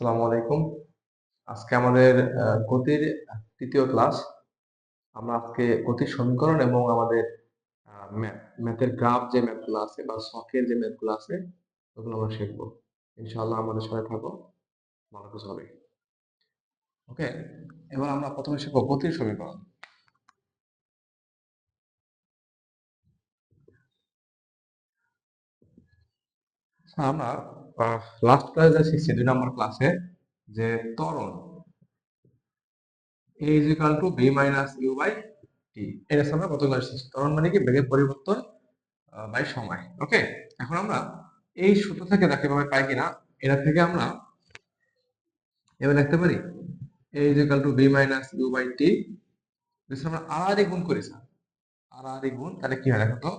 আসসালামু আলাইকুম। আজকে আমাদের গতির তৃতীয় ক্লাস আমরা আজকে গতির সমীকরণ এবং আমাদের ম্যাথের গ্রাফ যে ম্যাথগুলো আছে বা শখের যে ম্যাথগুলো আছে ওগুলো আমরা শিখব। ইনশাআল্লাহ আমাদের সাথে থাকো। ভালো কিছু হবে। ওকে এবার আমরা প্রথমে শিখব গতির সমীকরণ। আচ্ছা, আমরা লাস্ট ক্লাসে যা শিখছি, দুই নম্বর ক্লাসে যে ত্বরণ, a is equal to b minus u by t. এটা আমরা কত ক্লাস শিখছি? ত্বরণ মানে কি? বেগের পরিবর্তন বাই সময় ওকে এখন আমরা এই সূত্র থেকে দেখে ভাবে পাই কিনা? এটা থেকে আমরা এবার লিখতে পারি। Is equal to b minus u by t যদি আমরা আর এ গুণ করি স্যার এ গুণ, তাহলে কি হয় দেখো তো?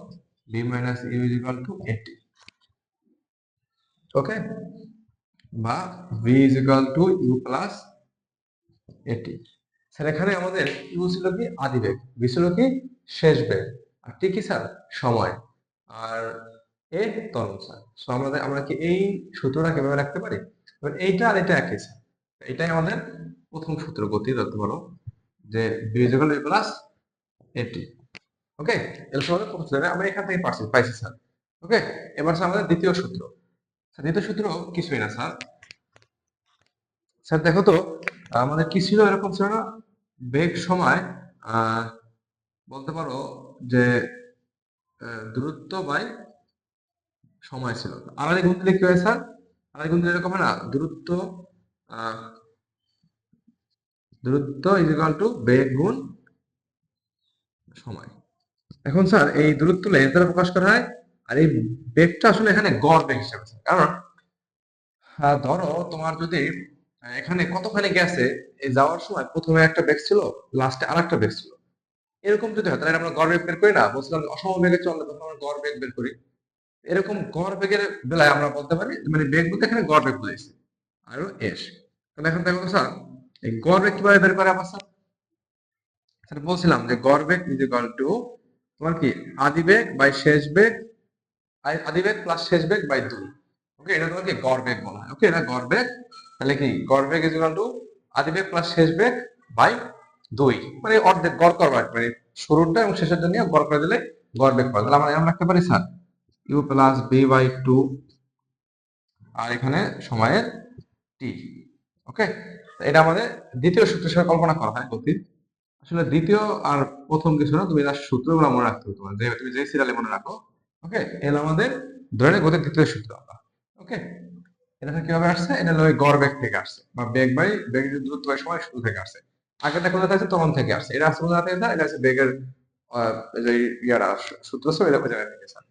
B minus u is equal to 80 ওকে বা v is equal to u plus 80 sir, এখানে আমাদের ইউ ছিল কি আদি বেগ বি ছিল কি শেষ বেগ, আর টি কি স্যার সময়, আর এ ত্বরণ স্যার। সো আমাদের, আমরা কি এই সূত্রটা কীভাবে রাখতে পারি? এবার এইটা আর এটা একই স্যার। এটাই আমাদের প্রথম সূত্র, গতি ধরতে পারো, যে b is equal to plus এটি ওকে এর সূত্র আমরা এখান থেকে পাইছি স্যার। ওকে এবার আমাদের দ্বিতীয় সূত্র। দ্বিতীয় সূত্র কিছুই না, স্যার। স্যার, দেখো তো, আমাদের কি ছিল এরকম ছিল না বেগ সময় বলতে পারো যে দূরত্ব বাই সময় ছিল। আড়াই গুণ দিলে কি হয়, স্যার? আড়াই গুণ দিলে এরকম হয় না? দূরত্ব দূরত্ব ইজ ইকাল টু বেগ গুণ সময়। এখন, স্যার, এই দূরত্ব লেন্স দ্বারা প্রকাশ করা হয় আর এই বেগটা আসলে এখানে গড় বেগ হিসেবে। কারণ ধরো তোমার যদি এখানে কতখানি গেছে, এই যাওয়ার সময় প্রথমে একটা বেগ ছিল লাস্টে আরেকটা বেগ ছিল। এরকম যদি হয়, তাহলে আমরা গড় বেগ বের করি না? বলছিলাম অসম বেগে চলে তখন আমরা গড় বেগ বের করি। এরকম গড় বেগের বেলায় আমরা বলতে পারি মানে বেগ বলতে এখানে গড় বেগ বুঝেছি আর এস। তাহলে এখন দেখো স্যার, এই গড় বেগ কীভাবে বের করে আবার স্যার? স্যার বলছিলাম যে গড় বেগ ইজ ইকুয়াল টু, তোমার কি আদি বেগ বাই শেষ বেগ আদি বেগ প্লাস শেষ বেগ বাই দুই ওকে এটা তোমাকে গড় বেগ বলা হয়। ওকে এটা গড় বেগ। তাহলে কি? গড় বেগ ইজ ইকুয়াল টু আদি বেগ প্লাস শেষ বেগ বাই দুই। মানে অর্ধেক গড় করবা মানে শুরুটা এবং শেষের জন্য গড় করে দিলে গড় বেগ পাওয়া তাহলে আমরা এরকম রাখতে পারি sir u plus v by two আর এখানে সময়ের টি ওকে এটা আমাদের দ্বিতীয় সূত্র হিসেবে কল্পনা করা হয় গতির আসলে দ্বিতীয় আর প্রথম কিছু না, তুমি তার সূত্রগুলো মনে রাখতে হবে তোমার। যে তুমি যে সিরিয়ালে মনে রাখো ওকে এর আমাদের ধরে গতির দ্বিতীয় সূত্র আমরা। ওকে এটা কীভাবে আসছে? এটা হলো গড় বেগ থেকে আসছে, বা বেগ বাই বেগের দূরত্ব বাই সময়, শুরু থেকে আসছে। আগেটা কোথা আসছে তখন থেকে আসছে। এটা আসছে কোথা থেকে? এটা হচ্ছে বেগের যে ইয়ারা সূত্র ছিল এটা জায়গা থেকে স্যার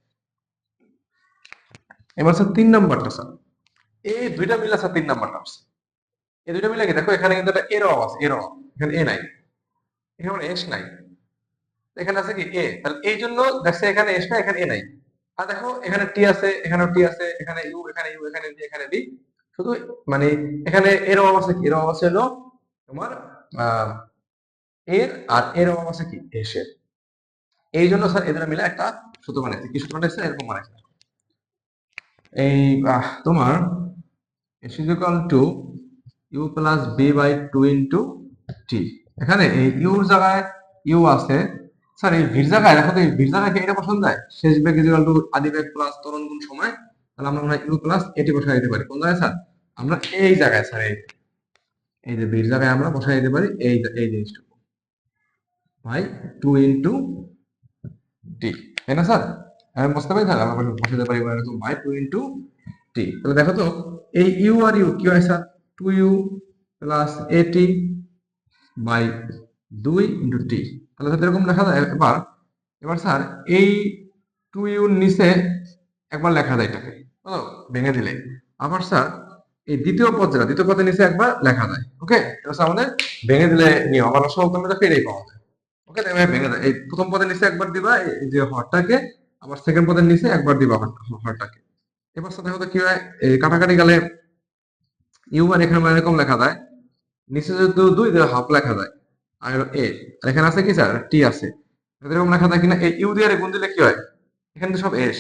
এবার স্যার তিন নাম্বারটা স্যার এই দুইটা মিলে স্যার তিন নাম্বারটা আসছে এই দুইটা মিলে দেখো, এখানে কিন্তু একটা এর আছে এর এখানে এ নাই। এখানে এস নাই। এখানে আছে কি? এ তাহলে এই জন্য দেখছে এখানে এস নাই এখানে এ নাই। আর দেখো, এখানে টি আছে এখানে টি আছে, এখানে ইউ এখানে ইউ এখানে ডি এখানে ডি শুধু মানে এখানে এর অভাব আছে কি? এর অভাব আছে হলো তোমার এর আর এর অভাব আছে কি? এস এর এই জন্য স্যার এদের মিলে একটা সূত্র বানাইছে। কি সূত্র বানাইছে? এরকম বানাইছে। এই তোমার s is equal to u plus v by two into t এখানে এই ইউর জায়গায় ইউ আছে স্যার, এই জায়গায় দেখো তো, এই ভির জায়গায় এটা পছন্দ হয়? শেষ ইজ ইকুয়াল টু আদি বেগ প্লাস তরণ গুণ সময়, তাহলে আমরা হয় ইউ প্লাস এটি বসাই দিতে পারি। কোন জায়গায় স্যার? আমরা এই জায়গায়, স্যার, এই। এই যে ভির জায়গায় আমরা বসাই দিতে পারি, এই এই জিনিসটুকু। বাই টু ইন্টু টি তাই না, স্যার? আমি বুঝতে পারি, স্যার আমরা বসাতে পারি এরকম বাই টু ইন্টু টি তাহলে দেখো তো, এই ইউ আর ইউ কি হয়, sir? Two u plus a t by দুই ইন্টু টি তাহলে স্যার এরকম লেখা যায়, এবার এবার স্যার এই টু ইউর নিচে একবার লেখা যায় এটাকে ভেঙে দিলে। আবার স্যার এই দ্বিতীয় পদ যেটা দ্বিতীয় পদের নিচে একবার লেখা যায় ওকে এটা আমাদের ভেঙে দিলে নিয়ম, আবার দেখো এটাই পাওয়া যায় ওকে তাই ভেঙে দেয় এই প্রথম পদের নিচে একবার দিবা, এই যে হরটাকে, আবার সেকেন্ড পদের নিচে একবার দিবা হর- হরটাকে। এবার সাথে হয়তো কি হয়, এই কাটাকাটি গেলে ইউ আর এখানে এরকম লেখা যায়, নিচে যদি দুই হাফ লেখা যায়। আর এ, আর এখানে আছে কি স্যার? টি আছে। এরকম লেখা যায় কিনা এই ইউ দিয়ে গুণ দিলে কি হয়? এখানে তো সব এস।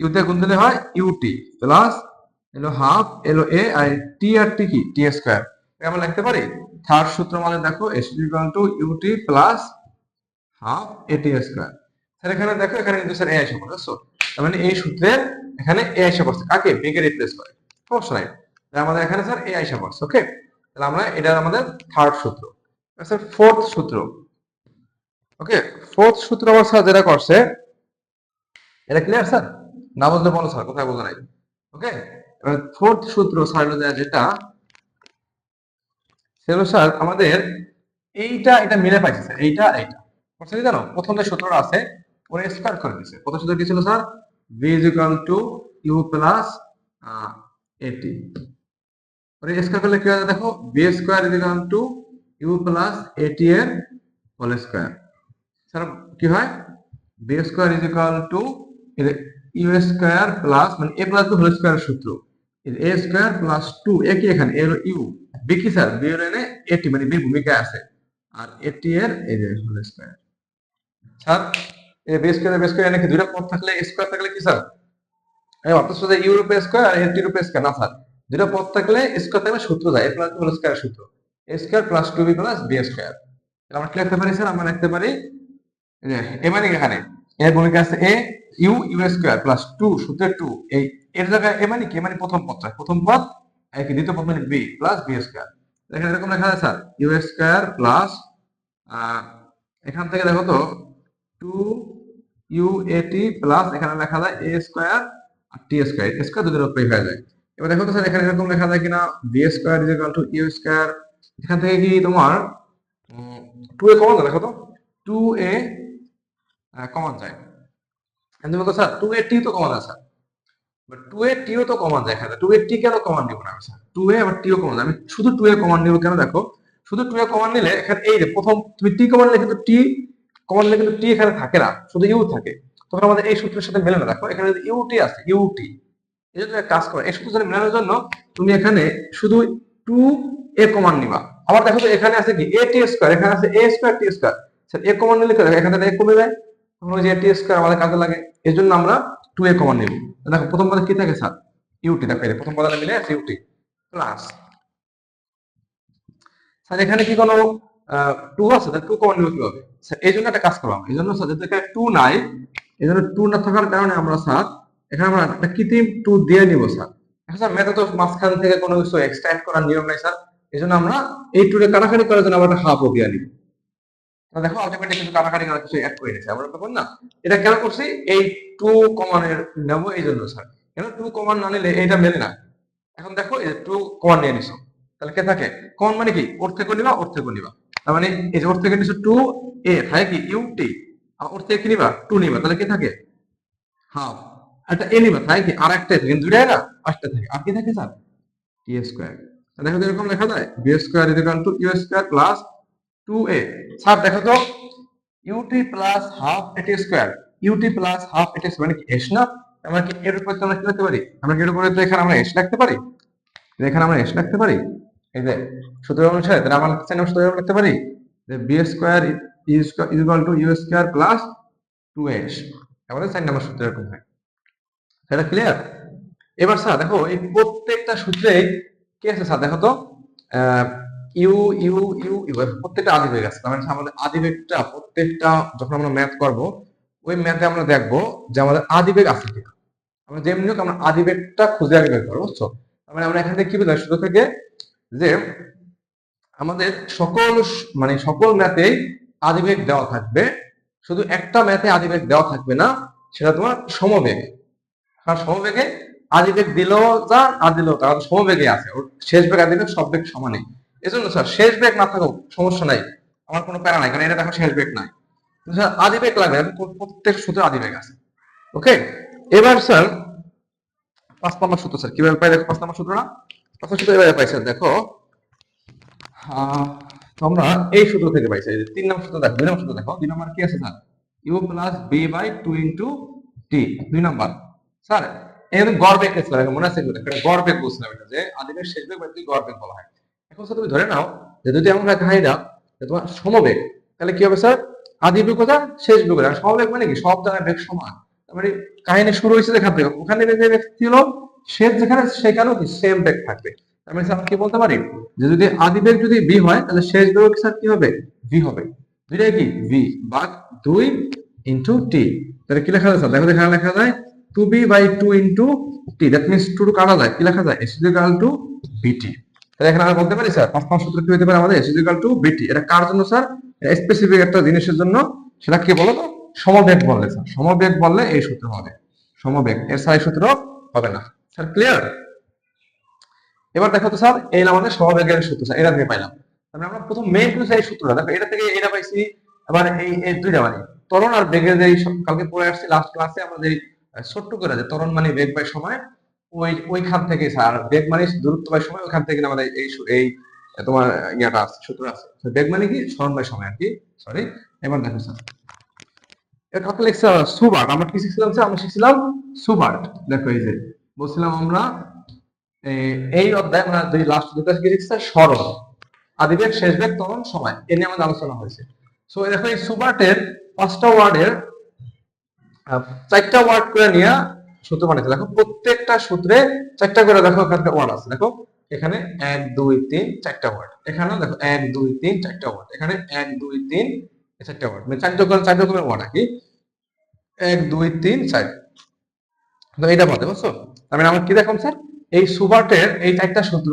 ইউ দিয়ে গুণ দিলে হয় ইউটি প্লাস এলো হাফ, এলো এ, আর টি আর টি কি? T square. আমরা লিখতে পারি থার্ড সূত্র মানে দেখো, s equal to u t plus half a t square. Sir, এখানে দেখো, এখানে কিন্তু স্যার এ এসে পড়ছে। তার মানে এই সূত্রের এখানে এ এসে পড়ছে। কাকে? বেগে রিপ্লেস করে। সমস্যা নাই আমাদের এখানে স্যার এ এসে পড়ছে ওকে তাহলে আমরা এটা আমাদের থার্ড সূত্র ফোর্থ সূত্র। ওকে ফোর্থ সূত্র আমার স্যার যেটা করছে, এটা ক্লিয়ার স্যার না বুঝলে বলো স্যার কোথায় বোঝা নাই। ওকে ফোর্থ সূত্র স্যার যেটা সেগুলো স্যার আমাদের এইটা, এটা মিলে পাইছে স্যার এইটা এইটা। বুঝতে জানো? প্রথম যে সূত্রটা আছে, ওরা স্কোয়ার করে দিছে। প্রথম সূত্র কি ছিল sir v is equal to u plus at ওরা স্কোয়ার করলে কি হয় দেখো b square is equal to u plus at এর হোল স্কোয়ার স্যার কি হয় b square is equal to u square plus মানে a প্লাস হোল স্কোয়ার সূত্র a square plus two a কি এখানে এর ইউ বি কি স্যার বি এর এনে এটি মানে বি ভূমিকা আছে। আর এটি এর এই যে হোল স্কোয়ার স্যার, এই বি স্কোয়ার বি স্কোয়ার নাকি দুইটা পদ থাকলে স্কোয়ার থাকলে কি স্যার এই অর্থ সোজা ইউরোপে স্কোয়ার আর এটি রূপে স্কোয়ার না স্যার দুইটা পদ থাকলে স্কোয়ার থাকলে সূত্র যায় প্লাস হোল স্কোয়ার সূত্র। A square plus two b plus b square তাহলে আমরা কি লিখতে পারি স্যার আমরা লিখতে পারি এ মানে এখানে? এর ভূমিকা আছে a u u square plus two সূত্রের টু এই, এর জায়গায় এ মানে কি? মানে প্রথম পদটা প্রথম পদ কি? দ্বিতীয় পদ মানে বি প্লাস বি স্কোয়ার এখানে এরকম লেখা আছে স্যার ইউ স্কোয়ার প্লাস এখান থেকে দেখো তো two u a t plus এখানে লেখা যায় এ স্কোয়ার আর টি স্কোয়ার স্কোয়ার দুটোর উপরে হয়ে যায়। এবার দেখো তো স্যার এখানে এরকম লেখা যায় কিনা v square is equal to u square এখান থেকে কি তোমার টু এ কমন যায়, দেখো তো। টু এ কমন যায়। আমি বলতো স্যার টু এ টি তো কমন আছে স্যার টু এ টিও তো কমন যায় টু এ টি কেন কমন নিব না স্যার টু এ আবার টিও কমন আমি শুধু টু এ কমন নিব কেন দেখো? শুধু টু এ কমন নিলে এখানে এই যে প্রথম, তুমি টি কমন নিলে কিন্তু টি কমন নিলে কিন্তু টি এখানে থাকে না। শুধু ইউ থাকে। তখন আমাদের এই সূত্রের সাথে মেলে না। দেখো, এখানে ইউটি আছে ইউটি জন্য একটা কাজ করো এই সূত্র মেলানোর জন্য তুমি এখানে শুধু টু এ কমান নিবা। আবার দেখো তো এখানে আছে কি? এ টি স্কোয়ার এখানে আছে a square t square sir a common নিলে এখানে এ কমে যায়। তখন ওই যে টি স্কোয়ার আমাদের কাজে লাগে। এই জন্য আমরা টু এ কমন নিব। দেখো, প্রথম পদে কি থাকে স্যার? ইউটি দেখো যে প্রথম পদে মিলে আছে ইউটি প্লাস স্যার, এখানে কি কোনো টু আছে? তাহলে টু কমন নিব কীভাবে? স্যার, এই জন্য একটা কাজ করলাম এই জন্য স্যার, যেহেতু এখানে টু নাই, এই জন্য টু না থাকার কারণে আমরা, স্যার এখানে আমরা একটা কৃত্রিম টু দিয়ে নিব স্যার এখন স্যার ম্যাথে তো মাঝখান থেকে কোনো কিছু এক্সট্রাক্ট করার নিয়ম নাই স্যার এই জন্য আমরা এই টুরে কাটাকাটি করার জন্য আমরা একটা হাফও দিয়ে নিব। দেখো আলটিমেটলি কিছু কাটাকাটি করার কিছু অ্যাড করে নিয়েছে। আমরা তখন না। এটা কেন করছি? এই টু কমানের নেব এই জন্য স্যার কেন? টু কমান না নিলে এইটা মেলে না। এখন দেখো, এই টু কমান নিয়ে নিছো। তাহলে কে থাকে? কমান মানে কি? ওর থেকে নিবা, ওর থেকে নিবা। তার মানে এই যে ওর থেকে নিছো টু এ থাকে কি? ইউ টি আর ওর থেকে কি নিবা? টু নিবা। তাহলে কি থাকে? হাফ একটা এ নিবা থাকে কি? আর একটা থাকে দুইটাই না? পাঁচটা থাকে। আর কি থাকে স্যার? টি স্কোয়ার দেখো তো এরকম লেখা যায় v square is equal to u square plus two a sir, দেখো তো u t plus half a t square u t plus half a t মানে কি এস না? আমরা কি এর উপরে আমরা কি লিখতে পারি? আমরা কি এর উপরে এখানে আমরা এস লিখতে পারি? এখানে আমরা এস লিখতে পারি? এই যে, সূত্র অনুসারে, তাহলে আমরা লিখতে আমরা সূত্র লিখতে পারি? যে v square is equal to u square plus two s আমাদের সাইন নাম্বার সূত্র এরকম হয়। সেটা ক্লিয়ার এবার স্যার দেখো, এই প্রত্যেকটা সূত্রে কি আছে স্যার দেখো তো ইউ ইউ ইউ ইউ প্রত্যেকটা আদিবেগ আছে মানে আমাদের আদিবেগটা প্রত্যেকটা যখন আমরা ম্যাথ করব, ওই ম্যাথে আমরা দেখব যে আমাদের আদিবেগ আছে কিনা। আমরা যেমনি হোক আমরা আদিবেগটা খুঁজে আগে বের করব, বুঝছ? মানে আমরা এখান থেকে কি বুঝলাম শুধু থেকে যে আমাদের সকল মানে সকল ম্যাথেই আদিবেগ দেওয়া থাকবে। শুধু একটা ম্যাথে আদিবেগ দেওয়া থাকবে না, সেটা তোমার সমবেগ। আর সমবেগে আদিবেগ দিলেও যা আর দিলেও তা সমবেগে আছে। ওর শেষ বেগ আদিবেগ সব বেগ সমানই এজন্য স্যার, শেষ বেগ না থাকুক, সমস্যা নাই। আমার কোনো প্যারা নাই, কারণ এটা দেখো শেষ বেগ নাই। স্যার আদিবেগ লাগবে, এখন প্রত্যেক সূত্রে আদিবেগ আছে। ওকে? এবার স্যার, পাঁচ নম্বর সূত্র স্যার, কীভাবে পাই দেখো পাঁচ নম্বর সূত্রটা পাঁচ নম্বর সূত্র এভাবে পাই স্যার, দেখো। তোমরা এই সূত্র থেকে পাইছো এই তিন নম্বর সূত্র দেখো, দুই নম্বর সূত্র দেখো, দুই নম্বর কি আছে sir? U plus v by two into t দুই নম্বর। স্যার, এখানে গড় বেগ ছিল মনে আছে? একটা গড় বেগ বলছিলাম এটা যে আদিবেগ শেষ বেগ বা যদি গড় বলা হয়। এখন স্যার তুমি ধরে নাও যে যদি এমন হয় কাহিনীটা যে তোমার সমবেগ, তাহলে কি হবে স্যার? আদি বেগ কোথা শেষ বেগ কোথা? সমবেগ মানে কি? সব জায়গায় বেগ সমান। মানে কাহিনী শুরু হয়েছে যেখান থেকে। ওখানে যে বেগ ছিল, শেষ যেখানে সেখানেও কি সেম বেগ থাকবে? আমি স্যার কি বলতে পারি? যে যদি আদি বেগ যদি ভি হয়, তাহলে শেষ বেগ স্যার কি হবে? ভি হবে। দুইটাই কি? ভি বা দুই ইন্টু টি তাহলে কি লেখা যায় স্যার? দেখো এখানে লেখা যায় two v by two into t that means two two কাটা যায়। কি লেখা যায়? এস ইকুয়াল টু বিটি তাহলে এখানে আমরা বলতে পারি, স্যার, পাঁচ পাঁচ সূত্র কি হতে পারে আমাদের? এস ইকুয়াল টু বিটি এটা কার জন্য, স্যার? স্পেসিফিক একটা জিনিসের জন্য। সেটা কি বলো তো? সমবেগ বললে স্যার। সমবেগ বললে এই সূত্র হবে। সমবেগ, এর সাই সূত্র হবে না। স্যার ক্লিয়ার এবার দেখো তো, স্যার, এই আমাদের সমবেগের সূত্র, স্যার, এটা থেকে পাইলাম। তাহলে আমরা প্রথম মেইন কিন্তু এই সূত্রটা, দেখো, এটা থেকে এটা পাইছি, আবার এই এই দুইটা মানে ত্বরণ আর বেগের যে কালকে পড়ে আসছি লাস্ট ক্লাসে আমাদের ছোট্ট করে যে ত্বরণ মানে বেগ পাই সময়, ওই, ওইখান থেকে স্যার বেগ মানে দূরত্ব পাই সময় ওইখান থেকে আমাদের এই এই তোমার ইয়াটা আছে, সূত্র আছে। বেগ মানে কি? স্মরণ বাই সময় আর কি সরি এবার দেখো স্যার। এটা কাকে লিখছে সুবার্ট, আমরা কি শিখছিলাম স্যার? আমরা শিখছিলাম সুবার্ট। দেখো এই যে, বলছিলাম আমরা এই অধ্যায় আমরা দুই লাস্ট দুটো কি শিখছে সরল আদিবেগ শেষ বেগ তখন সময়। এ নিয়ে আমাদের আলোচনা হয়েছে। সো দেখো এই সুবার্টের পাঁচটা ওয়ার্ডের চারটা ওয়ার্ড করে নিয়ে সূত্র বানাইছে দেখো, প্রত্যেকটা সূত্রে চারটা করে, দেখো, এখানে ওয়ার্ড আছে। দেখো, এখানে এক, দুই, তিন, চারটা ওয়ার্ড এখানে দেখো, এক, দুই, তিন, চারটা ওয়ার্ড এখানে এক, দুই, তিন, চারটা ওয়ার্ড মানে চার রকম চার রকমের ওয়ার্ড আর কি এক, দুই, তিন, চার। তো এইটা বলতে বুঝছ? তার মানে আমার কি দেখুন, স্যার? এই সুবার্টের এই চারটা সূত্র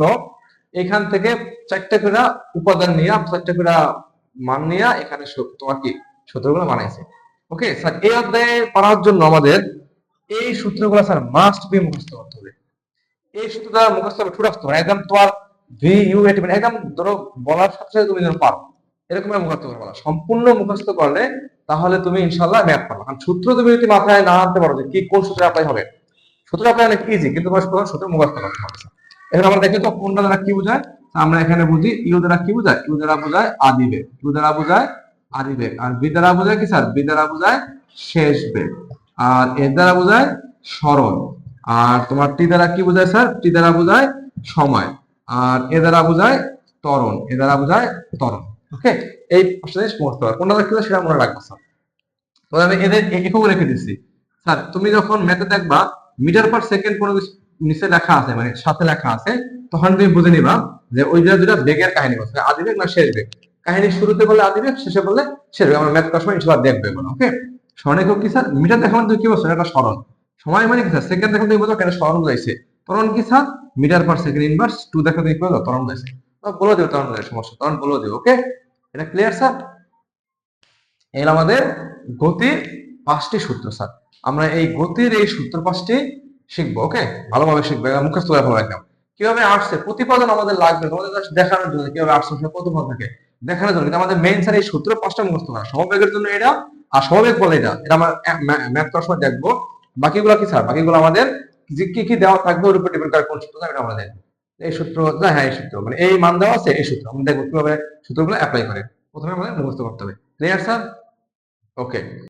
এখান থেকে চারটা করে উপাদান নিয়ে, চারটা করে মান নিয়ে এখানে তোমার কি সূত্রগুলো বানাইছে। ওকে স্যার এই অধ্যায়ে পড়ার জন্য আমাদের এই সূত্রগুলো স্যার মাস্ট বি মুখস্থ করতে হবে। এই মুখস্থ হবে হবে একদম তোমার ভি ইউ এটি মানে একদম ধরো বলার সাথে সাথে তুমি যেন পারো। এরকম মুখস্থ সম্পূর্ণ মুখস্থ করলে তাহলে তুমি ইনশাল্লাহ ম্যাথ পারো কারণ সূত্র তুমি যদি মাথায় না আনতে পারো যে কি, কোন সূত্রে অ্যাপ্লাই হবে, সূত্র অ্যাপ্লাই অনেক ইজি কিন্তু তোমার সূত্র মুখস্থ করতে হবে এখন আমরা দেখি তো কোনটা দ্বারা কি বোঝায়? আমরা এখানে বুঝি, ইউ দ্বারা কি বোঝায়? ইউ দ্বারা বোঝায় আদিবে ইউ দ্বারা বোঝায় আদি বেগ। আর বি দ্বারা বোঝায় কি স্যার? বি দ্বারা বোঝায় শেষ বেগ। আর এর দ্বারা বোঝায় সরল আর তোমার টি দ্বারা কি বোঝায় স্যার? টি দ্বারা বোঝায় সময়। আর এ দ্বারা বোঝায় ত্বরণ। এ দ্বারা বোঝায় ত্বরণ। ওকে এই কোনটা কি সেটা মনে রাখব স্যার। তো আমি এদের এ- একক রেখে দিচ্ছি স্যার, তুমি যখন ম্যাথে দেখবা, মিটার পার সেকেন্ড কোনো নিচে লেখা আছে মানে সাথে লেখা আছে, তখন তুমি বুঝে নিবা যে ওই দুটা দুটা বেগের কাহিনী বলছে, আদি বেগ না শেষ বেগ। কাহিনী শুরুতে বলে আদি বেগ শেষে বলে শেষ আমরা ম্যাথ করার সময় ইনশাআল্লাহ দেখবে বলো ওকে? স্মরণে কি স্যার? মিটার দেখা মানে তুমি কি বলছো এটা সরল সময় মানে কি স্যার? সেকেন্ড দেখা তুমি বোঝো কেন সরল বুঝাইছে তরণ কি sir? Metre per second inverse two দেখা তুমি কি বলো তরণ বুঝাইছে বলে দেবো তরণ সমস্যা তরণ বলে দেবো, ওকে? এটা ক্লিয়ার স্যার? এই আমাদের গতির পাঁচটি সূত্র স্যার। আমরা এই গতির এই সূত্র পাঁচটি শিখব, ওকে? ভালোভাবে শিখব মুখস্থ ফেলব একদম কীভাবে আসছে? প্রতিপাদন আমাদের লাগবে, তোমাদের দেখানোর জন্য কীভাবে আসছে? প্রতিপাদন থাকে। দেখানোর জন্য কিন্তু আমাদের মেইন স্যার এই সূত্র পাঁচটা মুখস্থ করা সমবেগের জন্য এটা, আর সমবেগ বলে এটা। এটা আমরা ম্যাথ করার সময় দেখব। বাকিগুলো কি স্যার বাকিগুলো আমাদের কি কি দেওয়া থাকবে ওর উপর ডিপেন্ড করে কোন সূত্র আমরা দেখব। এই সূত্র, না হ্যাঁ এই সূত্র। মানে এই মান দেওয়া আছে, এই সূত্র। আমরা দেখব কীভাবে সূত্রগুলো অ্যাপ্লাই করে। প্রথমে আমাদের মুখস্থ করতে হবে। Clear sir okay